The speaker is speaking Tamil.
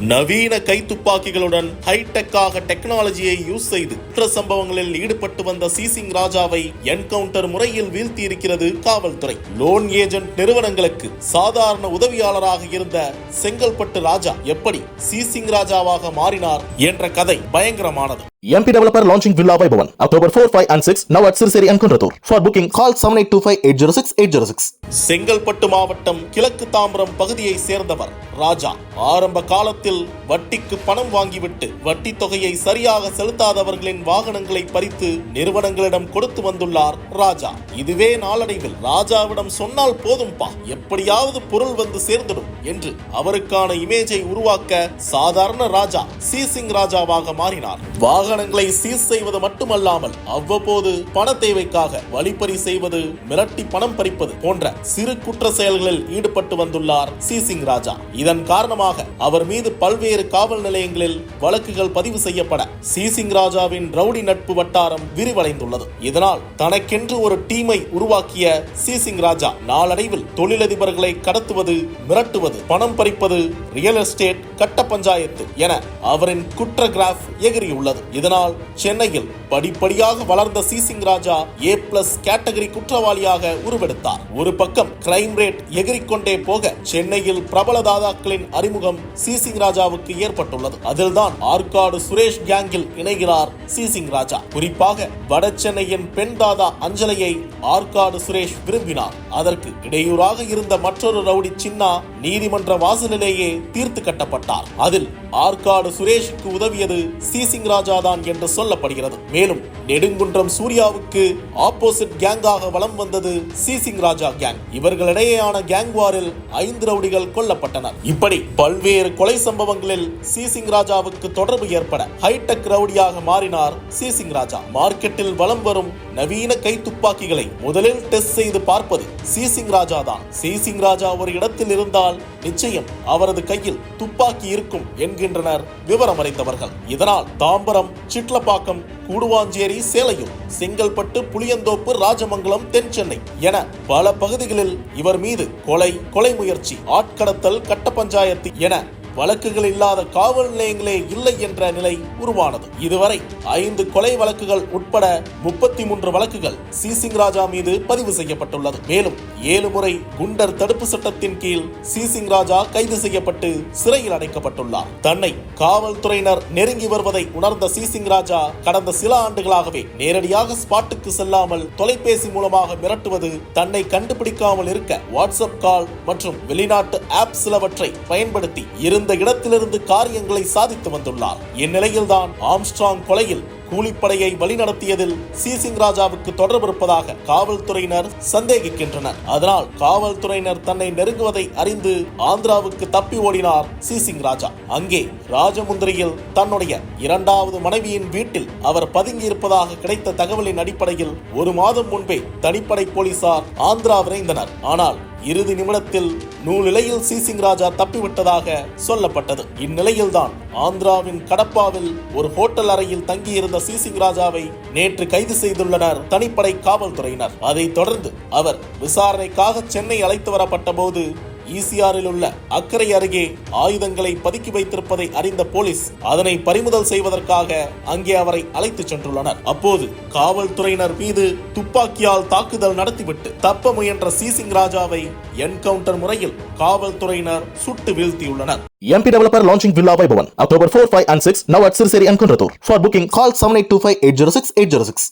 நவீன கைத்துப்பாக்கிகளுடன் ஹைடெக்காக டெக்னாலஜியை யூஸ் செய்து குற்ற சம்பவங்களில் ஈடுபட்டு வந்த சீசிங் ராஜாவை என்கவுண்டர் முறையில் வீழ்த்தியிருக்கிறது காவல்துறை. லோன் ஏஜென்ட் நிறுவனங்களுக்கு சாதாரண உதவியாளராக இருந்த செங்கல்பட்டு ராஜா எப்படி சீசிங் ராஜாவாக மாறினார் என்ற கதை பயங்கரமானது. MP Developer launching Villa Vaibhavan October 4, 5 and 6 now at Sirseri and Kunratur. For booking call 7825 806 806. Chengalpattu மாவட்டம் கிழக்கு தாம்பரம் பகுதியை சேர்ந்தவர் ராஜா ஆரம்ப காலத்தில் வட்டிக்கு பணம் வாங்கிவிட்டு வட்டி தொகையை சரியாக செலுத்தாதவர்களின் வாகனங்களை பறித்து நிறுவனங்களிடம் கொடுத்து வந்துள்ளார் ராஜா இதுவே நாளடைவில் ராஜாவிடம் சொன்னால் போதும்பா எப்படியாவது பொருள் வந்து சேர்ந்துடும் என்று அவருக்கான இமேஜை உருவாக்க சாதாரண ராஜா சி சிங் ராஜாவாக மாறினார் வாகனங்களை சீஸ் செய்வது மட்டுமல்லாமல் அவ்வப்போது பண தேவைக்காக வழிப்பறி செய்வது மிரட்டி பணம் பறிப்பது போன்ற சிறு குற்ற செயல்களில் ஈடுபட்டு வந்துள்ளார் சி சிங் ராஜா. இதன் காரணமாக அவர் மீது பல்வேறு காவல் நிலையங்களில் வழக்குகள் பதிவு செய்யப்பட சீசிங் ராஜாவின் ரவுடி நட்பு வட்டாரம் விரிவடைந்துள்ளது. இதனால் தனக்கென்று ஒரு டீமை உருவாக்கிய சீசிங் ராஜா நாளடைவில் தொழிலதிபர்களை கடத்துவது மிரட்டுவது பணம் பறிப்பது ரியல் எஸ்டேட் கட்ட பஞ்சாயத்து என அவரின் குற்ற கிராஃப் எகிரியுள்ளது. இதனால் சென்னையில் படிப்படியாக வளர்ந்த சீசிங் ராஜா ஏ பிளஸ் கேட்டகரி குற்றவாளியாக உருவெடுத்தார். ஒரு பக்கம் கிரைம் ரேட் எகிரிக்கொண்டே போக சென்னையில் பிரபல தாதாக்களின் அறிமுகம் சீசிங் ராஜாவுக்கு ஏற்பட்டுள்ளது. அதில்தான் ஆற்காடு சுரேஷ் கேங்கில் இணைகிறார் சீசிங் ராஜா. குறிப்பாக வட சென்னையின் பெண் தாதா அஞ்சலையை ஆற்காடு சுரேஷ் விரும்பினார். அதற்கு இடையூறாக இருந்த மற்றொரு ரவுடி சின்னா நீதிமன்ற வாசலிலேயே தீர்த்து கட்டப்பட்டார். அதில் ஆற்காடு சுரேஷுக்கு உதவியது சீசிங் ராஜா தான் என்று சொல்லப்படுகிறது. மேலும் நெடுங்குன்றம் சூர்யாவுக்கு ஆப்போசிட் கேங்காக வலம் வந்தது சீசிங் ராஜா கேங். இவர்களிடையேயான கேங் வாரில் ஐந்து ரவுடிகள் கொல்லப்பட்டனர். இப்படி பல்வேறு கொலை சம்பவங்களில் சீசிங் ராஜாவுக்கு தொடர்பு ஏற்பட ஹைடெக் ரவுடியாக மாறினார் சீசிங் ராஜா மார்க்கெட்டில் வலம் வரும் நவீன கை துப்பாக்கிகளை முதலில் டெஸ்ட் செய்து பார்ப்பது சீசிங் ராஜா தான். சீசிங் ராஜா ஒரு இடத்தில் இருந்தால் நிச்சயம் அவரது கையில் துப்பாக்கி இருக்கும் என்கின்றனர் விவரம் அறிந்தவர்கள் இதனால் தாம்பரம் சிட்லப்பாக்கம் கூடுவாஞ்சேரி சேலையூர் செங்கல்பட்டு புளியந்தோப்பு ராஜமங்கலம் தென் சென்னை என பல பகுதிகளில் இவர் மீது கொலை கொலை முயற்சி ஆட்கடத்தல் கட்ட பஞ்சாயத்து என வழக்குகள் இல்லாத காவல் நிலையங்களே இல்லை என்ற நிலை உருவானது. இதுவரை ஐந்து கொலை வழக்குகள் உட்பட முப்பத்தி மூன்று வழக்குகள் சீசிங் ராஜா மீது பதிவு செய்யப்பட்டுள்ளது. மேலும் ஏழு முறை குண்டர் தடுப்பு சட்டத்தின் கீழ் சீசிங் ராஜா கைது செய்யப்பட்டு சிறையில் அடைக்கப்பட்டுள்ளார். தன்னை காவல்துறையினர் நெருங்கி வருவதை உணர்ந்த சீசிங் ராஜா கடந்த சில ஆண்டுகளாகவே நேரடியாக ஸ்பாட்டுக்கு செல்லாமல் தொலைபேசி மூலமாக மிரட்டுவது தன்னை கண்டுபிடிக்காமல் இருக்க வாட்ஸ்அப் கால் மற்றும் வெளிநாட்டு ஆப் சிலவற்றை பயன்படுத்தி இருந்த இடத்திலிருந்து காரியங்களை சாதித்து வந்துள்ளார். இந்நிலையில்தான் ஆம்ஸ்ட்ராங் கொலையில் கூலிப்படையை வழிநடத்தியதில் சீசிங் ராஜாவுக்கு தொடர்பு இருப்பதாக காவல்துறையினர் சந்தேகிக்கின்றனர். அதனால் காவல்துறையினர் தன்னை நெருங்குவதை அறிந்து ஆந்திராவுக்கு தப்பி ஓடினார் சீசிங் ராஜா அங்கே ராஜமுந்திரியில் தன்னுடைய இரண்டாவது மனைவியின் வீட்டில் அவர் பதுங்கியிருப்பதாக கிடைத்த தகவலின் அடிப்படையில் ஒரு மாதம் முன்பே தனிப்படை போலீசார் ஆந்திரா விரைந்தனர். ஆனால் இறுதி நிமிடத்தில் நூலிலையில் சீசிங் ராஜா தப்பிவிட்டதாக சொல்லப்பட்டது. இந்நிலையில்தான் ஆந்திராவின் கடப்பாவில் ஒரு ஹோட்டல் அறையில் தங்கியிருந்த சீசிங் ராஜாவை நேற்று கைது செய்துள்ளனர் தனிப்படை காவல்துறையினர். அதைத் தொடர்ந்து அவர் விசாரணைக்காக சென்னை அழைத்து வரப்பட்ட போது ஈசிஆரில் உள்ள அக்கறை அருகே ஆயுதங்களை பதுக்கி வைத்திருப்பதை அறிந்த போலீஸ் அதனை பறிமுதல் செய்வதற்காக அங்கே அவரை அழைத்துச் சென்றுள்ளனர் அப்போது காவல்துறையினர் மீது துப்பாக்கியால் தாக்குதல் நடத்திவிட்டு தப்ப முயன்ற சீசிங் ராஜாவை என்கவுண்டர் முறையில் காவல்துறையினர் சுட்டு வீழ்த்தியுள்ளனர் MP Developer launching Villa Vaibhavan October 4, 5 and 6 now at Sirseri and Kunratur. For booking call 7825 806 806.